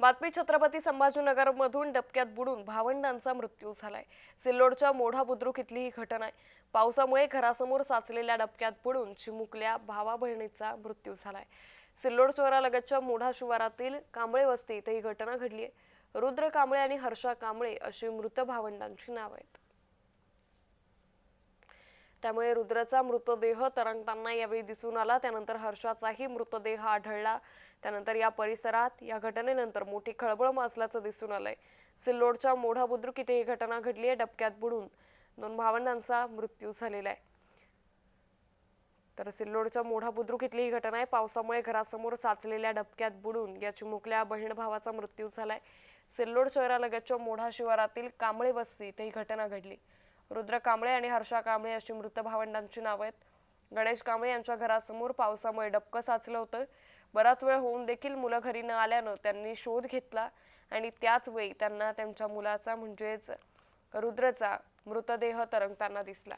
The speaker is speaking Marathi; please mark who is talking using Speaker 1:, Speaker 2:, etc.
Speaker 1: बातमी छत्रपती संभाजीनगरमधून डबक्यात बुडून भावंडांचा मृत्यू झालाय. सिल्लोडच्या मोढा बुद्रुक इथली ही घटना आहे. पावसामुळे घरासमोर साचलेल्या डबक्यात बुडून चिमुकल्या भावा बहिणीचा मृत्यू झालाय. सिल्लोड शहरालगतच्या मोढा शिवारातील कांबळे वस्ती इथे ही घटना घडली आहे रुद्र कांबळे आणि हर्षा कांबळे अशी मृत भावंडांची नाव आहेत. त्यामुळे रुद्रचा मृतदेह तरंगताना यावेळी दिसून आला. त्यानंतर हर्षाचाही मृतदेह आढळला. त्यानंतर या परिसरात या घटनेनंतर मोठी खळबळ माजल्याचं दिसून आलंय. सिल्लोडच्या मोढा बुद्रुक इथे ही घटना घडली आहे डबक्यात बुडून दोन भावंडांचा मृत्यू झालेला आहे. तर सिल्लोडच्या मोढा बुद्रुक इथली ही घटना आहे. पावसामुळे घरासमोर साचलेल्या डबक्यात बुडून या चिमुकल्या बहीण भावाचा मृत्यू झालाय. सिल्लोड शहरालगतच्या मोढा शिवारातील कांबळे वस्ती इथे ही घटना घडली. रुद्र कांबळे आणि हर्षा कांबळे अशी मृत भावंडांची नावं आहेत. गणेश कांबळे यांच्या घरासमोर पावसामुळे डबकं साचलं होतं. बराच वेळ होऊन देखील मुलं घरी न आल्यानं त्यांनी शोध घेतला आणि त्याच वेळी त्यांना त्यांच्या मुलाचा म्हणजेच रुद्रचा मृतदेह तरंगताना दिसला.